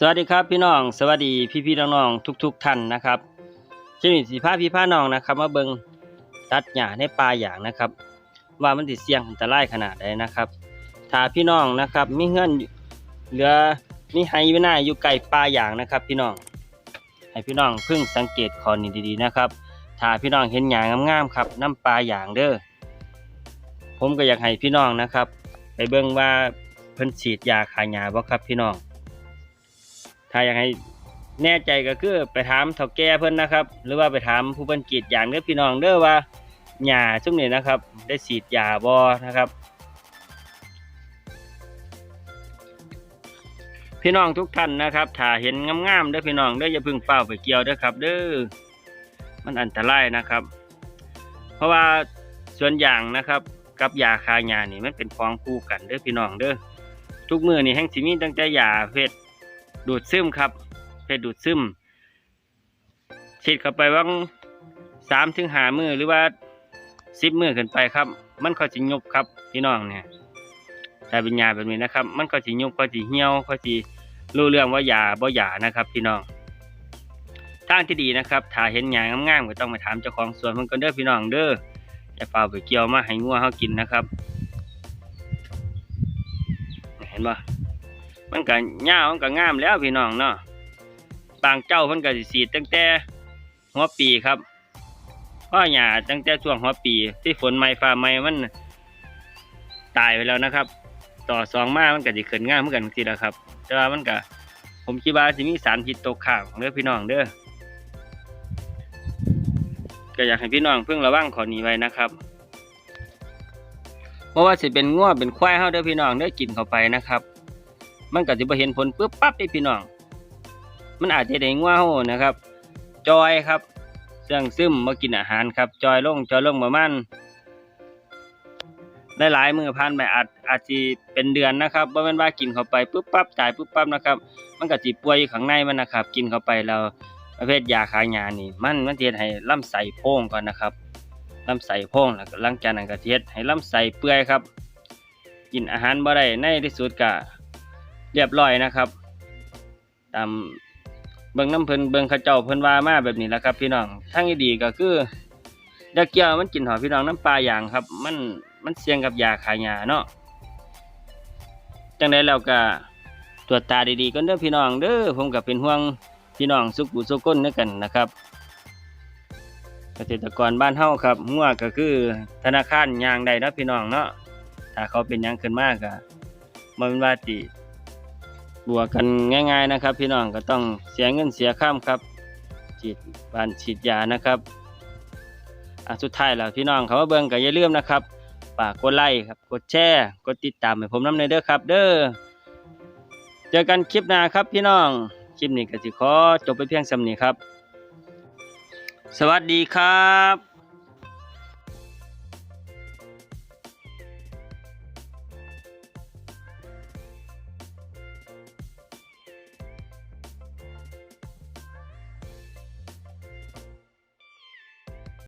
สวัสดีครับพี่น้อง สวัสดีพี่พี่ๆน้องๆทุกๆท่านนะครับเช่นสีผ้าพี่ผ้าน้องนะครับมาเบิงตัดหญ้าในป่าอย่างนะครับ ว่ามันติดเสี่ยงอันตรายขนาดใดนะครับถ้าพี่น้องนะครับมีเงื่อนเหลือมีไฮวิน่าอยู่ไกลป่าอย่างนะครับ พี่น้องให้พี่น้องเพิ่งสังเกตข้อนี้ดีๆนะครับถ้าพี่น้องเห็นหญ้างามๆครับน้ำปลาอย่างเด้อผมก็อยากให้พี่น้องนะครับ ไปเบิ่งว่าเพิ่นฉีดยาฆ่าหญ้าบ่ครับพี่น้อง ถ้าอยากให้แน่ใจก็คือไปถามเฒ่าแก่เพิ่นนะครับ หรือว่าไปถามผู้เพิ่นกรีดยางเด้อพี่น้องเด้อว่าหญ้าซุมนี้นะครับ ได้ฉีดยาบ่นะครับพี่น้องทุกท่านนะครับถ้าเห็นงามๆเด้อพี่น้องเด้ออย่าพึ่งเป้าไปเกี่ยวเด้อครับ เด้อมันอันตรายนะครับ เพราะว่าส่วนอย่างนะครับ กับยาคาหญ้านี่มันเป็นของคู่กันเด้อพี่น้องเด้อทุกมือนี่แห่งสิมีตั้งแต่ยาเพชร ดูดซึมครับเพชรดูดซึมฉีดเข้าไปว่างสามถึงหามือหรือว่าสิบมือขึ้นไปครับ มันก็สิยุบครับพี่น้องเนี่ยแต่เป็นยาแบบนี้นะครับ มันก็สิยุบก็สิเหี่ยวก็สิรู้เรื่องว่ายาบ่ยานะครับ พี่น้องทางที่ดีนะครับถ้าเห็นยางง่ามๆก็ต้องไปถามเจ้าของสวนมันก็เด้อพี่น้องเด้ออย่าเปล่าไปเกี่ยวมาให้งัวเขากินนะครับ เห็นบ่ มันก็หญ้ามันก็งามแล้วพี่น้องเนาะบางเจ้าเพิ่นก็สิสีตั้งแต่หัวปีครับเพราะหญ้าตั้งแต่ช่วงหัวปี ที่ฝนใหม่ฟ้าใหม่มันตายไปแล้วนะครับ ต่อสองมามันก็สิขึ้นง่ายเหมือนกันทีละครับ แต่ว่ามันก็ผมคิดว่าสิมีสารพิษตกค้างเด้อพี่น้องเด้อก็อยากให้พี่น้องเพิ่งระวังข้อนี้ไว้นะครับเพราะว่าสิเป็นง่วเป็นควายเฮาเด้อพี่น้องเด้อกินเข้าไปนะครับ มันก็สิบ่เห็นผลปึ๊บปั๊บเด้พี่น้อง มันอาจจะได้ง่วเฮานะครับ จอยครับเสื่องซึมมากินอาหารครับ จอยลงจอยลงประมาณหลายๆมือผ่านไปอาจอาจจะเป็นเดือนนะครับบ่แม่นว่ากินเข้าไปปุ๊บปั๊บตายปุ๊บปั๊บนะครับ มันก็สิป่วยอยู่ข้างในมันนะครับ กินเข้าไปแล้วประเภทยาคายานี่มันมันสิเฮ็ดให้ลำไส้โพองก่อนนะครับลำไส้โพองหลังจากนั้นก็สิเฮ็ดให้ลำไส้เปื่อยครับ กินอาหารบ่ได้ในที่สุดก็ รียบร้อยนะครับ ตามเบิ่งน้ำเพิ่นเบิ่งเขาเจ้าเพิ่นว่ามาแบบนี้แหละครับ พี่น้องทางที่ดีก็คือดอกเกียวมันกินหอมพี่น้องน้ำปลาอย่างครับ มันมันเสี่ยงกับยาขายยาเนาะจังไดแล้วก็ตรวจตาดีๆก็เด้อพี่น้องเด้อผมก็เป็นห่วงพี่น้องสุขุสุก้นด้วยกันนะครับเกษตรกรบ้านเฮาครับหัวก็คือธนาคารยางใดนะพี่น้องเนาะถ้าเขาเป็นยังขึ้นมากก็บ่แมันว่าติ บัวกันง่าย ๆนะครับ พี่น้องก็ต้องเสียเงินเสียข้ามครับฉีดบานฉีดยานะครับอะสุดท้ายแล้วพี่น้องเขามาเบิ่งก็อย่าลืมนะครับฝากกดไลค์ครับกดแชร์กดติดตามให้ผมน้ำในเด้อครับ เด้อเจอกันคลิปหน้าครับพี่น้องคลิปนี้ก็สิขอจบไปเพียงสำนี้ครับ สวัสดีครับ